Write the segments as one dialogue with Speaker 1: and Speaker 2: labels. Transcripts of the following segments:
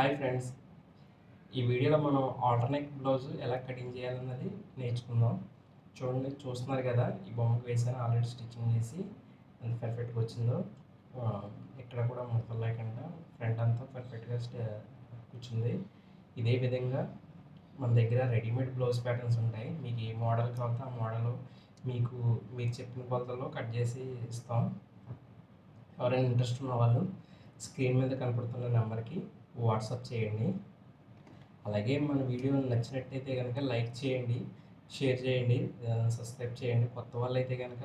Speaker 1: Hi friends. ఈ వీడియోలో మనం ఆల్టర్నేట్ బ్లౌజ్ ఎలా కటింగ్ చేయాలన్నది నేర్చుకుందాం. చూడండి చూస్తున్నారు కదా ఈ బొమ్మకు వేసాను ఆల్రెడీ స్టిచ్చింగ్ చేసి ఎంత పర్ఫెక్ట్గా వచ్చిందో. ఎక్కడ ఇక్కడ కూడా ముడతలు లేకుండా ఫ్రంట్ అంతా పర్ఫెక్ట్గా స్టే కూర్చుంది. ఇదే విధంగా మన దగ్గర రెడీమేడ్ బ్లౌజ్ ప్యాటర్న్స్ ఉంటాయి. మీకు ఏ మోడల్ కావాలో ఆ మోడల్ మీకు మీరు చెప్పిన కొలతల్లో కట్ చేసి ఇస్తాం. ఎవరైనా ఇంట్రెస్ట్ ఉన్న వాళ్ళు స్క్రీన్ మీద కనపడుతున్న నెంబర్కి వాట్సాప్ చేయండి. అలాగే మన వీడియో నచ్చినట్టయితే కనుక లైక్ చేయండి షేర్ చేయండి సబ్స్క్రైబ్ చేయండి. కొత్త వాళ్ళు అయితే కనుక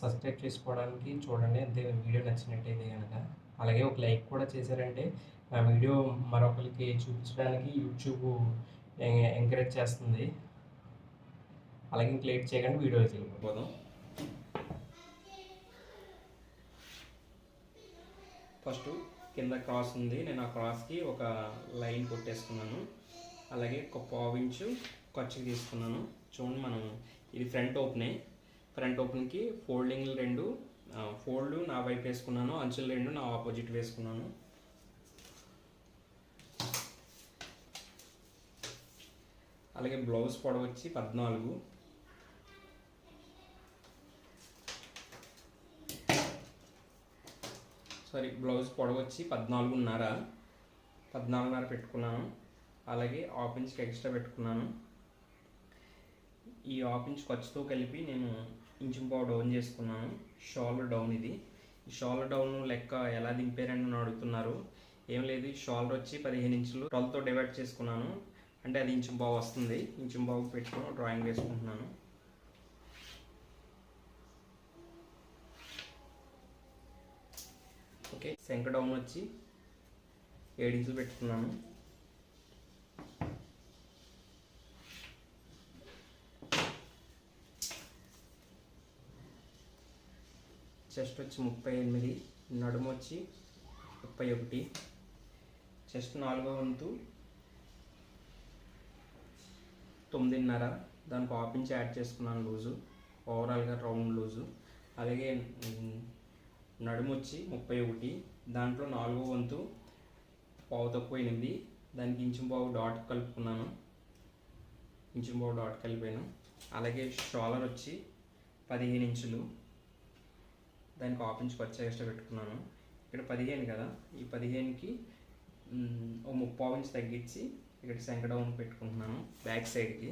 Speaker 1: సబ్స్క్రైబ్ చేసుకోవడానికి చూడండి అంతే వీడియో నచ్చినట్టయితే కనుక అలాగే ఒక లైక్ కూడా చేశారంటే నా వీడియో మరొకరికి చూపించడానికి యూట్యూబ్ ఎంకరేజ్ చేస్తుంది. అలాగే ఇంక లేట్ చేయకండి వీడియో వెళ్ళిపోదాం ఫస్ట్ కింద క్రాస్ ఉంది. నేను ఆ క్రాస్కి ఒక లైన్ కొట్టేసుకున్నాను అలాగే ఒక పావించు ఖర్చుకి తీసుకున్నాను. చూడండి మనం ఇది ఫ్రంట్ ఓపెనే. ఫ్రంట్ ఓపెన్కి ఫోల్డింగ్లు రెండు ఫోల్డ్ నా వైపు వేసుకున్నాను అంచులు రెండు నా ఆపోజిట్ వేసుకున్నాను. అలాగే బ్లౌజ్ పొడవు వచ్చి పద్నాలుగు. సారీ బ్లౌజ్ పొడవు వచ్చి పద్నాలుగున్నర పద్నాలుగున్నర పెట్టుకున్నాను. అలాగే హాఫ్ ఇంచ్కి ఎక్స్ట్రా పెట్టుకున్నాను. ఈ హాఫ్ ఇంచ్ ఖర్చుతో కలిపి నేను ఇంచు పావు డౌన్ చేసుకున్నాను. షాల్ డౌన్ ఇది. ఈ షాల్ డౌన్ లెక్క ఎలా దింపారని అడుగుతున్నారు. ఏం లేదు ఈ వచ్చి పదిహేను ఇంచులు ట్వెల్వ్తో డివైడ్ చేసుకున్నాను. అంటే అది ఇంచు బావు వస్తుంది. ఇంచు బావు పెట్టుకుని డ్రాయింగ్ వేసుకుంటున్నాను. ఓకే. శంక డౌన్ వచ్చి ఏడు పెట్టుకున్నాను. చెస్ట్ వచ్చి ముప్పై ఎనిమిది నడుము వచ్చి ముప్పై ఒకటి చెస్ట్ నాలుగో వంతు తొమ్మిదిన్నర దానికి హాఫ్ ఇంచ్ యాడ్ చేసుకున్నాను లూజు ఓవరాల్గా రౌండ్ లూజు. అలాగే నడుము వచ్చి ముప్పై ఒకటి దాంట్లో నాలుగో వంతు పావు తక్కువ ఎనిమిది దానికి ఇంచు పావు డాట్ కలుపుకున్నాను. ఇంచు పావు డాట్ కలిపాను. అలాగే షోలర్ వచ్చి పదిహేను ఇంచులు దానికి హాఫ్ ఇంచ్ ఖర్చు ఎక్స్ట్రా పెట్టుకున్నాను. ఇక్కడ పదిహేను కదా ఈ పదిహేనుకి ఓ ముప్పావు ఇంచ్ తగ్గించి ఇక్కడ శంక డౌన్ పెట్టుకుంటున్నాను బ్యాక్ సైడ్కి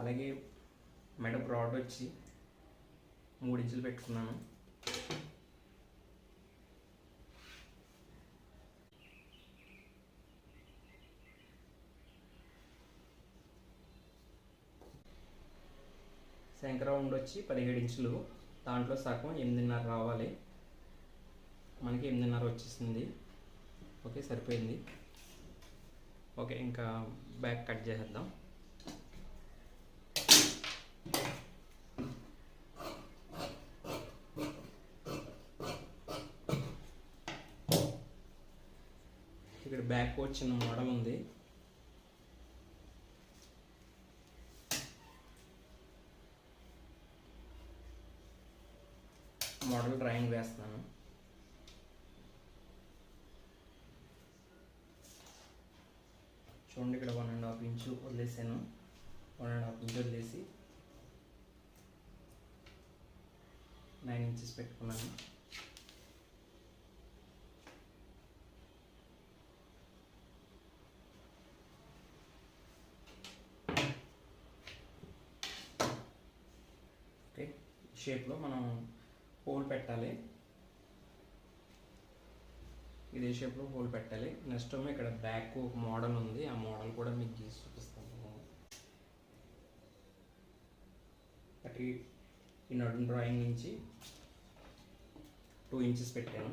Speaker 1: అలాగే వచ్చి మూడు ఇంచులు పెట్టుకున్నాను. శంకర వచ్చి పదిహేడు ఇంచులు. దాంట్లో సగం ఎనిమిదిన్నర రావాలి. మనకి ఎనిమిదిన్నర వచ్చేసింది. ఓకే సరిపోయింది. ఓకే ఇంకా బ్యాక్ కట్ చేసేద్దాం. చిన్న మోడల్ ఉంది. మోడల్ డ్రాయింగ్ వేస్తున్నాను. చూడండి ఇక్కడ వన్ అండ్ హాఫ్ ఇంచు వదిలేసాను. వన్ అండ్ హాఫ్ ఇంచు వదిలేసి నైన్ ఇంచెస్ పెట్టుకున్నాను ఓకే షేప్లో మనం హోల్ పెట్టాలి. ఇదే షేప్లో హోల్ పెట్టాలి. నెక్స్ట్ ఏమో ఇక్కడ బ్యాక్ ఒక మోడల్ ఉంది. ఆ మోడల్ కూడా మీకు గీసి చూపిస్తాను. అటు ఈ నడుము డ్రాయింగ్ నుంచి టూ ఇంచెస్ పెట్టాను.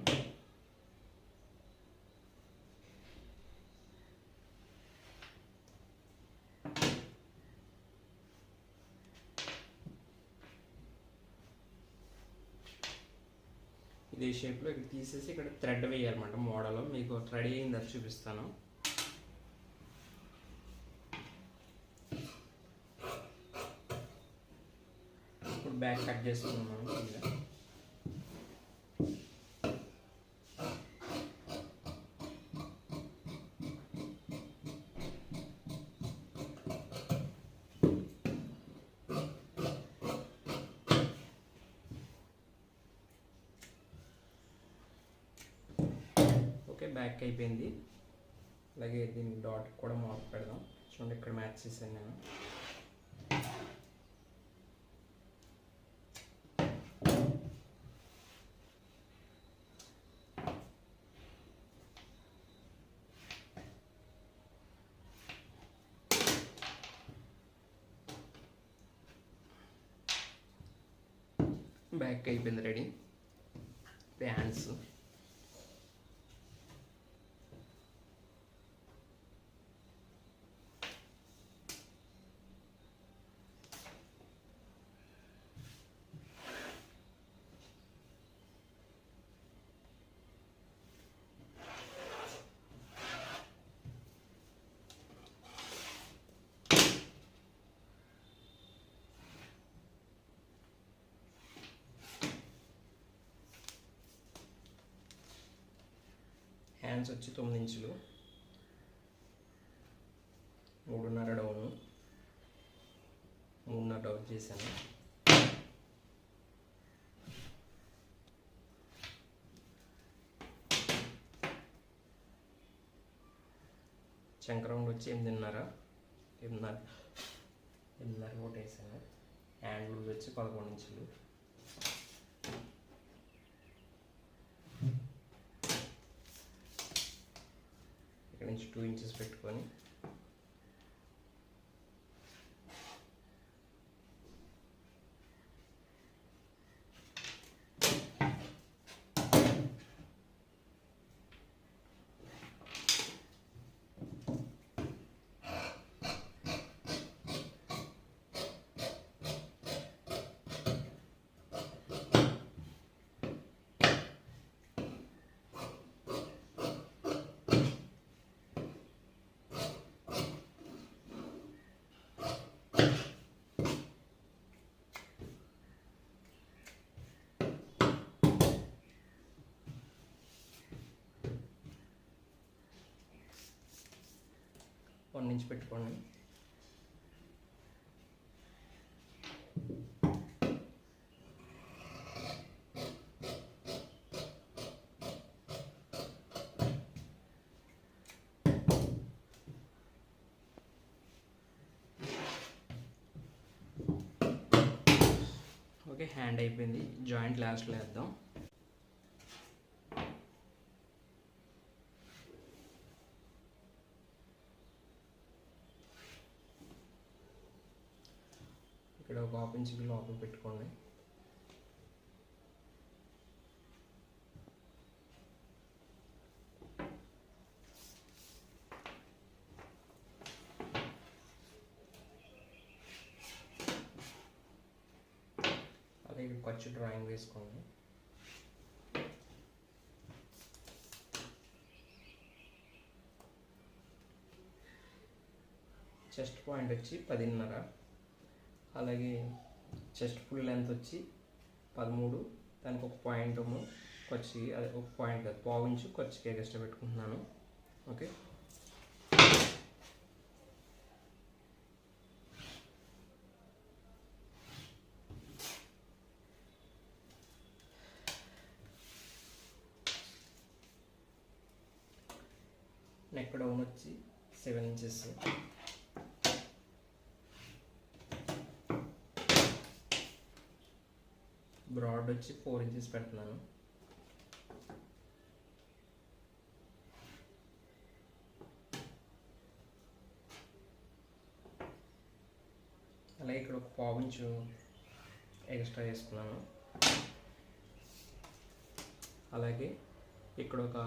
Speaker 1: ఇదే షేప్లో ఇక్కడ తీసేసి ఇక్కడ థ్రెడ్ వేయాలన్నమాట మోడల్. మీకు రెడీ అయిందని చూపిస్తాను. ఇప్పుడు బ్యాక్ కట్ చేసుకున్నాను దీని డాట్ కూడా మార్క్ పెడదాం. చూడండి ఇక్కడ మ్యాచ్ చేశాను నేను. బ్యాక్ అయిపోయింది రెడీ హ్యాండ్స్ హ్యాండ్స్ వచ్చి తొమ్మిది ఇంచులు. మూడున్నర డౌను. మూడున్నర డౌన్ చేశాను. చంక్రౌండ్ వచ్చి ఎనిమిదిన్నర ఎనిమిదిన్నర ఎనిమిదిన్నర ఒకటి వేసాను హ్యాండ్ లూజ్ వచ్చి పదకొండు ఇంచులు ఇక్కడ నుంచి టూ ఇంచెస్ పెట్టుకొని వన్ పెట్టుకోండి ఓకే హ్యాండ్ అయిపోయింది. జాయింట్ లాస్ట్లో వేద్దాం. ఇక్కడ ఒక హాఫ్ ఇంచ్ లోపల పెట్టుకోండి. అలాగే ఇక్కడ ఖర్చు డ్రాయింగ్ వేసుకోండి. చెస్ట్ పాయింట్ వచ్చి పదిన్నర. అలాగే చెస్ట్ ఫుల్ లెంత్ వచ్చి పదమూడు దానికి ఒక పాయింట్ ఖర్చు అదే ఒక పాయింట్ కాదు పావు ఇంచు ఖర్చుకి ఎక్స్ట్రా పెట్టుకుంటున్నాను. ఓకే? నెక్ డౌన్ వచ్చి సెవెన్ ఇంచెస్ బ్రాడ్ వచ్చి ఫోర్ ఇంచెస్ పెడుతున్నాను. అలాగే ఇక్కడ ఒక పావుంచు ఎక్స్ట్రా వేసుకున్నాను. అలాగే ఇక్కడ ఒక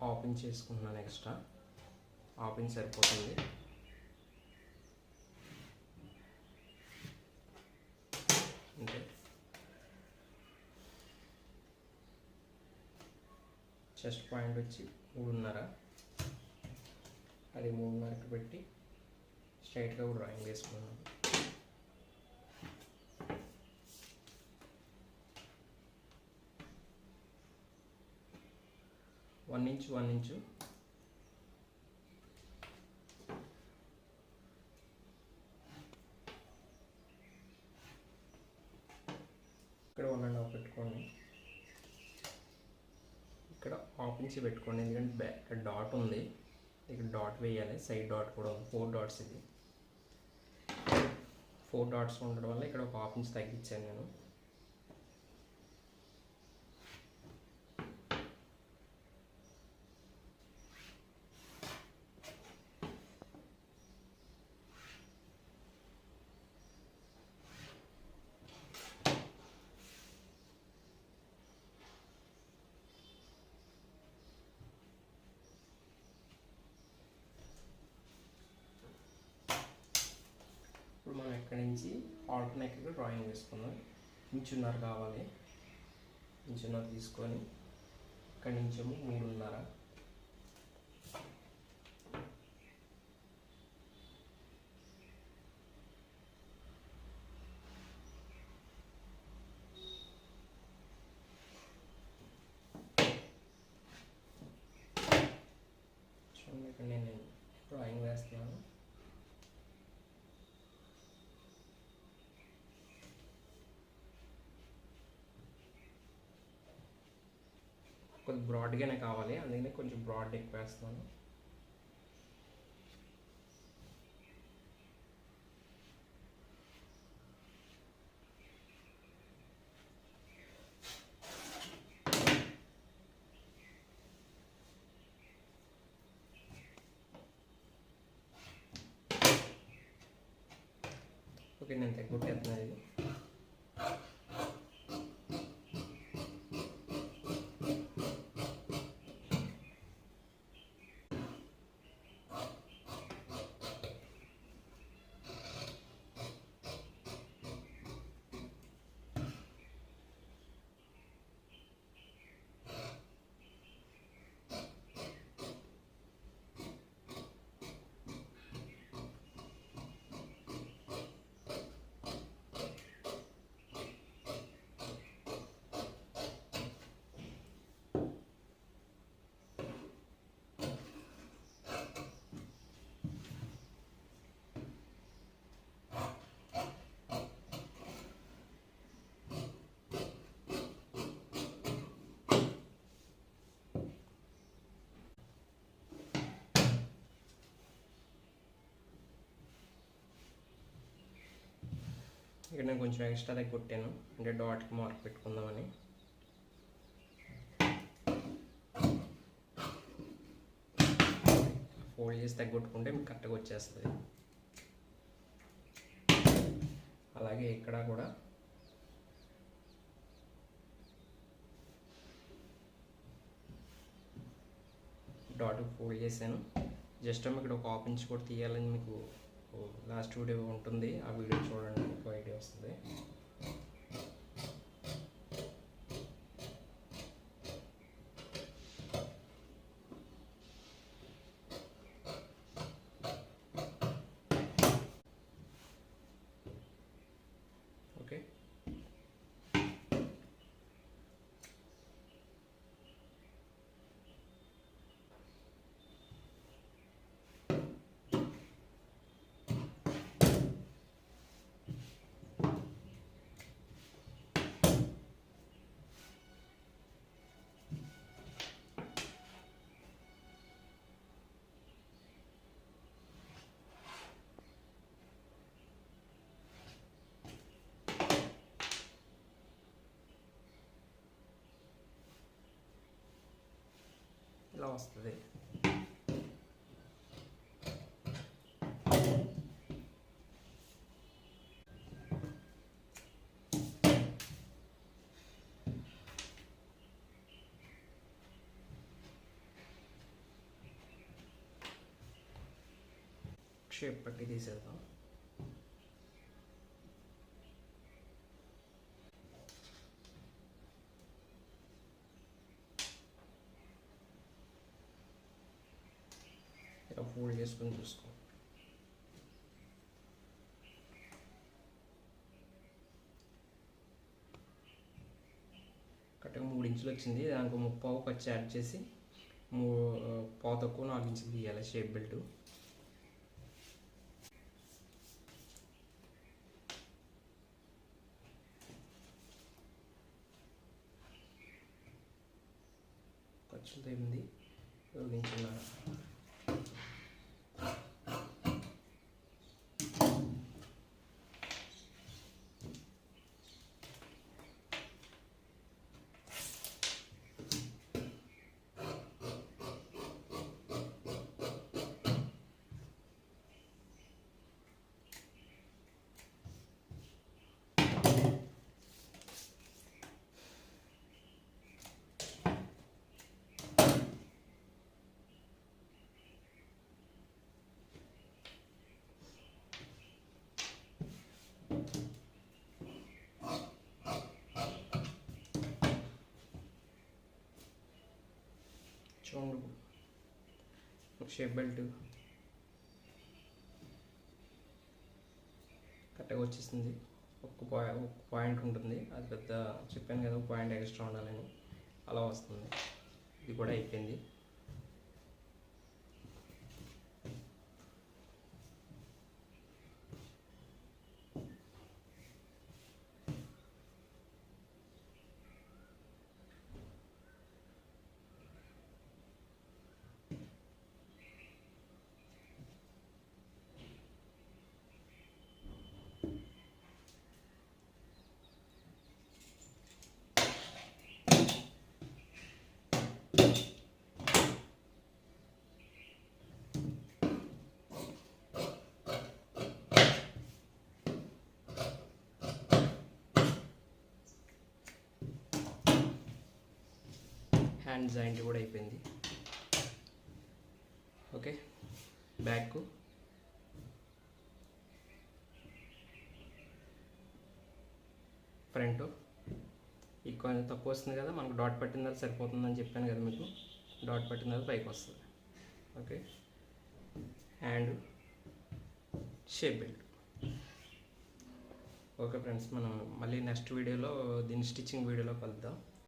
Speaker 1: హాఫ్ ఇంచ్ వేసుకుంటున్నాను ఎక్స్ట్రా. హాఫ్ ఇంచ్ సరిపోతుంది. అంటే చెస్ట్ పాయింట్ వచ్చి మూడున్నర. అది మూడున్నరకి పెట్టి స్ట్రైట్గా డ్రాయింగ్ వేసుకున్నాను. వన్ ఇంచ్ వన్ ఇంచు నుంచి పెట్టుకోండి. ఎందుకంటే బ్యాక్ ఇక్కడ డాట్ ఉంది. ఇక్కడ డాట్ వేయాలి. సైడ్ డాట్ కూడా ఉంది. ఫోర్ డాట్స్ ఇది. ఫోర్ డాట్స్ ఉండడం వల్ల ఇక్కడ ఒక హాఫ్ ఇంచ్ తగ్గించాను నేను. ఇప్పుడు మనం ఎక్కడి నుంచి ఆల్టర్నేటివ్గా డ్రాయింగ్ వేసుకుందాం ఇంచున్నర కావాలి. ఇంచున్నర తీసుకొని ఇక్కడి నుంచేమో మూడున్నర చూడండి ఇక్కడ నేను డ్రాయింగ్ వేస్తున్నాను కొంచెం బ్రాడ్గానే కావాలి. అందుకనే కొంచెం బ్రాడ్ ఎక్కువ వేస్తున్నాను ఓకే నేను తగ్గుట్టేస్తున్నాను ఇది ఇక్కడ నేను కొంచెం ఎక్స్ట్రా దగ్గర కొట్టాను. అంటే డాట్కి మార్క్ పెట్టుకుందామని. ఫోల్డ్ చేసి తగ్గొట్టుకుంటే మీకు కరెక్ట్గా వచ్చేస్తుంది. అలాగే ఇక్కడ కూడా. డాట్ ఫోల్డ్ చేశాను. జస్ట్ ఇక్కడ ఒక ఆఫ్ ఇంచ్ కూడా తీయాలని మీకు లాస్ట్ వీడియో ఉంటుంది. ఆ వీడియో చూడండి. ఎక్కువ ఐడియా వస్తుంది ఓకే ఇలా వస్తుంది షేప్ పట్టి తీసేద్దాం ఇలా ఫోల్డ్ చేసుకొని చూసుకో కరెక్ట్గా మూడు ఇంచులు వచ్చింది. దానికి ముప్పావు ఖర్చు యాడ్ చేసి మూ పావు తక్కువ నాలుగు ఇంచులు తీయాలి షేప్ బెల్ట్. ఖర్చులతో ఎనిమిది ఉపయోగించున్నారు చూడండి ఒక షేప్ బెల్ట్. కరెక్ట్గా వచ్చేసింది. ఒక పాయింట్ ఒక పాయింట్ ఉంటుంది. అది పెద్ద చెప్పాను కదా ఒక పాయింట్ ఎక్స్ట్రా ఉండాలని. అలా వస్తుంది. ఇది కూడా అయిపోయింది. హ్యాండ్ జాయింట్ కూడా అయిపోయింది. Okay back. ఫ్రంట్. ఈ కొంచెం తక్కువ వస్తుంది కదా మనకు డాట్ పట్టిన తర్వాత సరిపోతుందని చెప్పాను కదా మీకు. డాట్ పట్టిన తర్వాత పైకి వస్తుంది. Okay hand shape belt. Okay friends మనం మళ్ళీ నెక్స్ట్ వీడియోలో దీని స్టిచ్చింగ్ వీడియోలో కలుద్దాం.